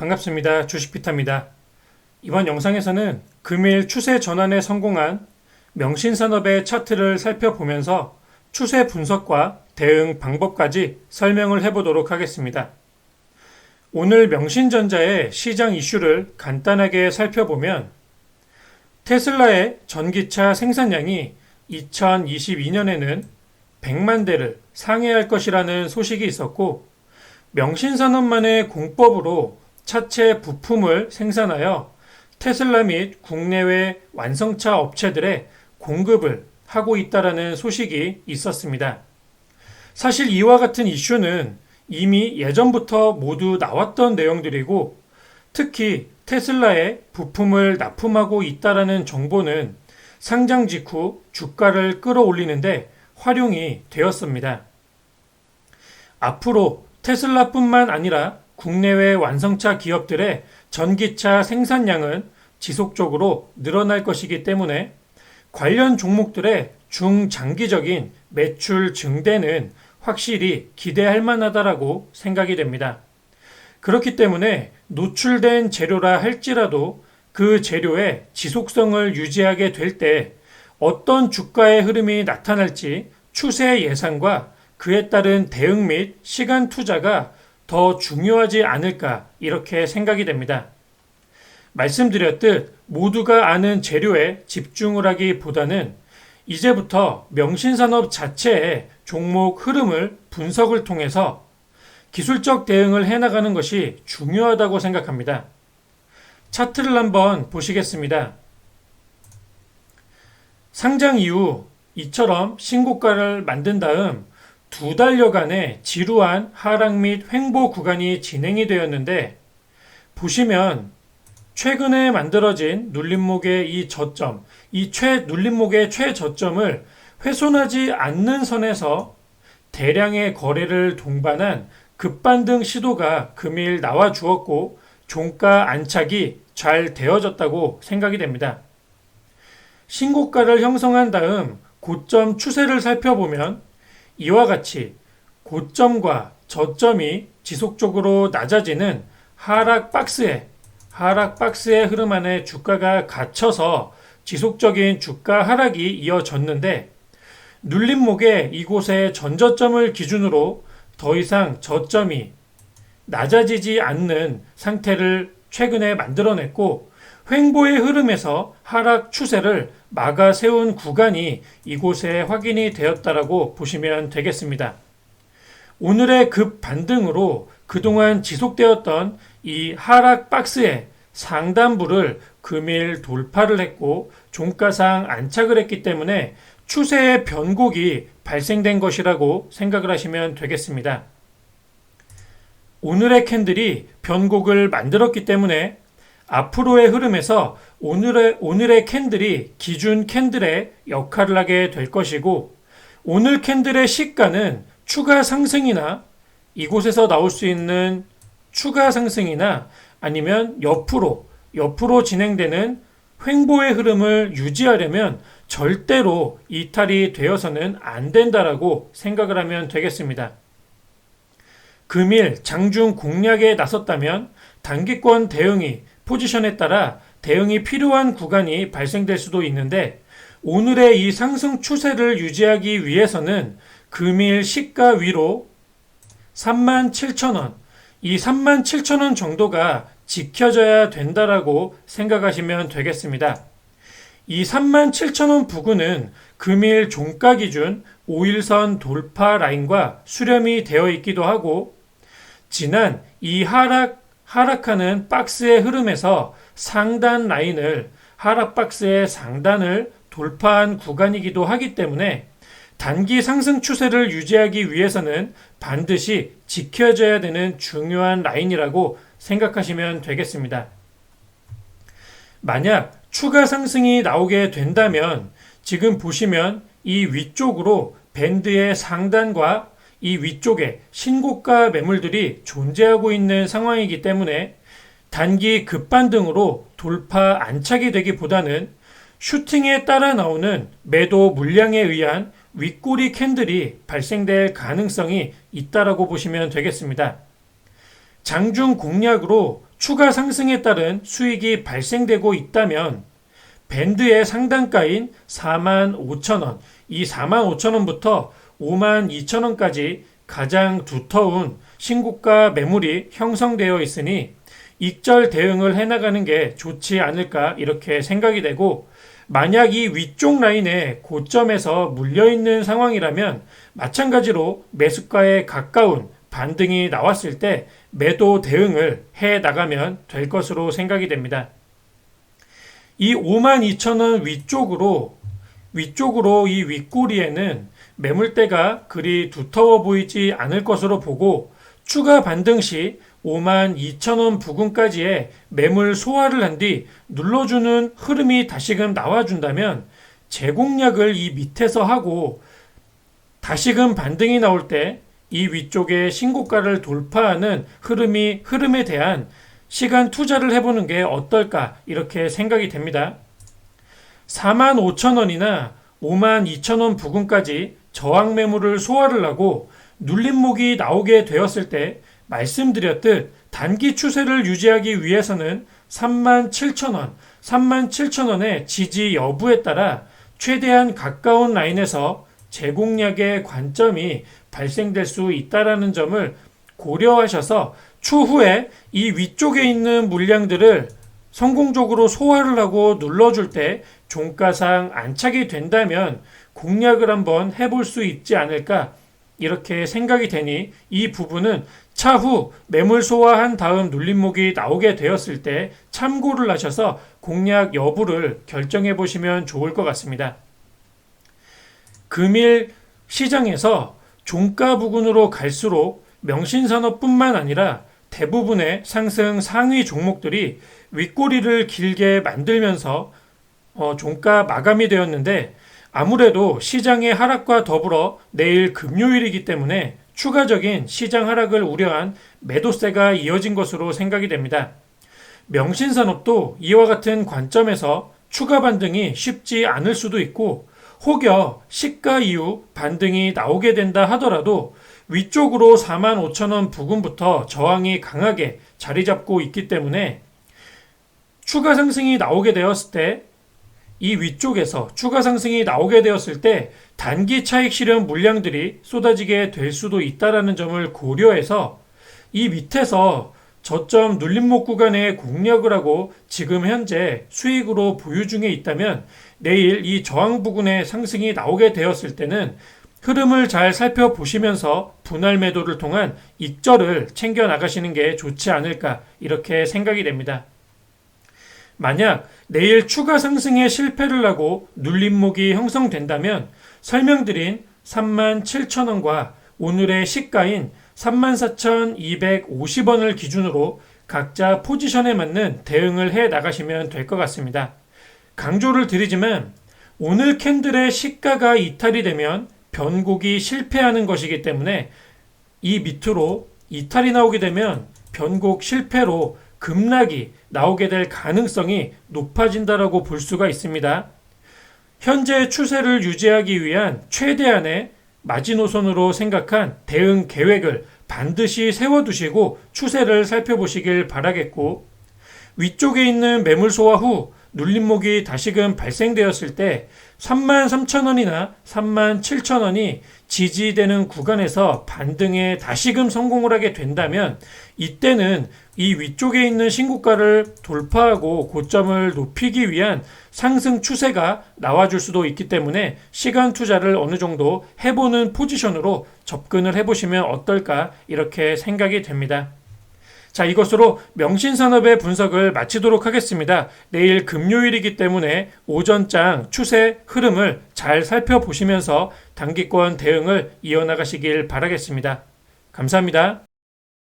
반갑습니다. 주식피타입니다. 이번 영상에서는 금일 추세 전환에 성공한 명신산업의 차트를 살펴보면서 추세 분석과 대응 방법까지 설명을 해보도록 하겠습니다. 오늘 명신전자의 시장 이슈를 간단하게 살펴보면 테슬라의 전기차 생산량이 2022년에는 100만 대를 상회할 것이라는 소식이 있었고 명신산업만의 공법으로 차체 부품을 생산하여 테슬라 및 국내외 완성차 업체들의 공급을 하고 있다라는 소식이 있었습니다. 사실 이와 같은 이슈는 이미 예전부터 모두 나왔던 내용들이고 특히 테슬라에 부품을 납품하고 있다라는 정보는 상장 직후 주가를 끌어올리는데 활용이 되었습니다. 앞으로 테슬라뿐만 아니라 국내외 완성차 기업들의 전기차 생산량은 지속적으로 늘어날 것이기 때문에 관련 종목들의 중장기적인 매출 증대는 확실히 기대할 만하다라고 생각이 됩니다. 그렇기 때문에 노출된 재료라 할지라도 그 재료의 지속성을 유지하게 될 때 어떤 주가의 흐름이 나타날지 추세 예상과 그에 따른 대응 및 시간 투자가 더 중요하지 않을까 이렇게 생각이 됩니다. 말씀드렸듯 모두가 아는 재료에 집중을 하기보다는 이제부터 명신산업 자체의 종목 흐름을 분석을 통해서 기술적 대응을 해나가는 것이 중요하다고 생각합니다. 차트를 한번 보시겠습니다. 상장 이후 이처럼 신고가를 만든 다음 두 달여간의 지루한 하락 및 횡보 구간이 진행이 되었는데 보시면 최근에 만들어진 눌림목의 이 저점, 이 최 눌림목의 최저점을 훼손하지 않는 선에서 대량의 거래를 동반한 급반등 시도가 금일 나와 주었고 종가 안착이 잘 되어졌다고 생각이 됩니다. 신고가를 형성한 다음 고점 추세를 살펴보면 이와 같이 고점과 저점이 지속적으로 낮아지는 하락 박스에 하락 박스의 흐름 안에 주가가 갇혀서 지속적인 주가 하락이 이어졌는데 눌림목에 이곳의 전저점을 기준으로 더 이상 저점이 낮아지지 않는 상태를 최근에 만들어냈고 횡보의 흐름에서 하락 추세를 막아 세운 구간이 이곳에 확인이 되었다라고 보시면 되겠습니다. 오늘의 급 반등으로 그동안 지속되었던 이 하락 박스의 상단부를 금일 돌파를 했고 종가상 안착을 했기 때문에 추세의 변곡이 발생된 것이라고 생각을 하시면 되겠습니다. 오늘의 캔들이 변곡을 만들었기 때문에 앞으로의 흐름에서 오늘의, 오늘의 캔들이 기준 캔들의 역할을 하게 될 것이고 오늘 캔들의 시가는 추가 상승이나 이곳에서 나올 수 있는 추가 상승이나 아니면 옆으로 옆으로 진행되는 횡보의 흐름을 유지하려면 절대로 이탈이 되어서는 안 된다라고 생각을 하면 되겠습니다. 금일 장중 공략에 나섰다면 단기권 대응이 포지션에 따라 대응이 필요한 구간이 발생될 수도 있는데 오늘의 이 상승 추세를 유지하기 위해서는 금일 시가 위로 37,000원, 이 37,000원 정도가 지켜져야 된다라고 생각하시면 되겠습니다. 이 37,000원 부근은 금일 종가 기준 5일선 돌파 라인과 수렴이 되어 있기도 하고 지난 이 하락 하락하는 박스의 흐름에서 상단 라인을 하락 박스의 상단을 돌파한 구간이기도 하기 때문에 단기 상승 추세를 유지하기 위해서는 반드시 지켜져야 되는 중요한 라인이라고 생각하시면 되겠습니다. 만약 추가 상승이 나오게 된다면 지금 보시면 이 위쪽으로 밴드의 상단과 이 위쪽에 신고가 매물들이 존재하고 있는 상황이기 때문에 단기 급반등으로 돌파 안착이 되기보다는 슈팅에 따라 나오는 매도 물량에 의한 윗꼬리 캔들이 발생될 가능성이 있다라고 보시면 되겠습니다. 장중 공략으로 추가 상승에 따른 수익이 발생되고 있다면 밴드의 상단가인 4만 5천 원, 이 4만 5천 원부터 5만 2천 원까지 가장 두터운 신고가 매물이 형성되어 있으니 익절 대응을 해나가는 게 좋지 않을까 이렇게 생각이 되고 만약 이 위쪽 라인에 고점에서 물려있는 상황이라면 마찬가지로 매수가에 가까운 반등이 나왔을 때 매도 대응을 해 나가면 될 것으로 생각이 됩니다. 이 52,000원 위쪽으로 위쪽으로 이 윗꼬리에는 매물대가 그리 두터워 보이지 않을 것으로 보고 추가 반등 시 52,000원 부근까지의 매물 소화를 한 뒤 눌러주는 흐름이 다시금 나와준다면 재공략을 이 밑에서 하고 다시금 반등이 나올 때 이 위쪽에 신고가를 돌파하는 흐름이 흐름에 대한 시간 투자를 해보는 게 어떨까 이렇게 생각이 됩니다. 4만 5천 원이나 5만 2천 원 부근까지 저항 매물을 소화를 하고 눌림목이 나오게 되었을 때 말씀드렸듯 단기 추세를 유지하기 위해서는 3만 7천 원, 3만 7천 원의 지지 여부에 따라 최대한 가까운 라인에서 재공략의 관점이 발생될 수 있다라는 점을 고려하셔서 추후에 이 위쪽에 있는 물량들을 성공적으로 소화를 하고 눌러줄 때 종가상 안착이 된다면 공략을 한번 해볼 수 있지 않을까 이렇게 생각이 되니 이 부분은 차후 매물 소화한 다음 눌림목이 나오게 되었을 때 참고를 하셔서 공략 여부를 결정해 보시면 좋을 것 같습니다. 금일 시장에서 종가 부근으로 갈수록 명신산업뿐만 아니라 대부분의 상승 상위 종목들이 윗꼬리를 길게 만들면서 어, 종가 마감이 되었는데 아무래도 시장의 하락과 더불어 내일 금요일이기 때문에 추가적인 시장 하락을 우려한 매도세가 이어진 것으로 생각이 됩니다. 명신산업도 이와 같은 관점에서 추가 반등이 쉽지 않을 수도 있고 혹여 시가 이후 반등이 나오게 된다 하더라도 위쪽으로 4만 5천 원 부근부터 저항이 강하게 자리 잡고 있기 때문에 추가 상승이 나오게 되었을 때 이 위쪽에서 추가 상승이 나오게 되었을 때 단기 차익 실현 물량들이 쏟아지게 될 수도 있다라는 점을 고려해서 이 밑에서 저점 눌림목 구간에 공략을 하고 지금 현재 수익으로 보유 중에 있다면 내일 이 저항 부근에 상승이 나오게 되었을 때는 흐름을 잘 살펴보시면서 분할 매도를 통한 익절을 챙겨 나가시는 게 좋지 않을까 이렇게 생각이 됩니다. 만약 내일 추가 상승에 실패를 하고 눌림목이 형성된다면 설명드린 37,000원과 오늘의 시가인 34,250원을 기준으로 각자 포지션에 맞는 대응을 해 나가시면 될 것 같습니다. 강조를 드리지만 오늘 캔들의 시가가 이탈이 되면 변곡이 실패하는 것이기 때문에 이 밑으로 이탈이 나오게 되면 변곡 실패로 급락이 나오게 될 가능성이 높아진다라고 볼 수가 있습니다. 현재 추세를 유지하기 위한 최대한의 마지노선으로 생각한 대응 계획을 반드시 세워두시고 추세를 살펴보시길 바라겠고 위쪽에 있는 매물 소화 후 눌림목이 다시금 발생되었을 때 3만 3천 원이나 3만 7천 원이 지지되는 구간에서 반등에 다시금 성공을 하게 된다면 이때는 이 위쪽에 있는 신고가를 돌파하고 고점을 높이기 위한 상승 추세가 나와줄 수도 있기 때문에 시간 투자를 어느 정도 해보는 포지션으로 접근을 해보시면 어떨까 이렇게 생각이 됩니다. 자, 이것으로 명신산업의 분석을 마치도록 하겠습니다. 내일 금요일이기 때문에 오전장 추세 흐름을 잘 살펴보시면서 단기권 대응을 이어나가시길 바라겠습니다. 감사합니다.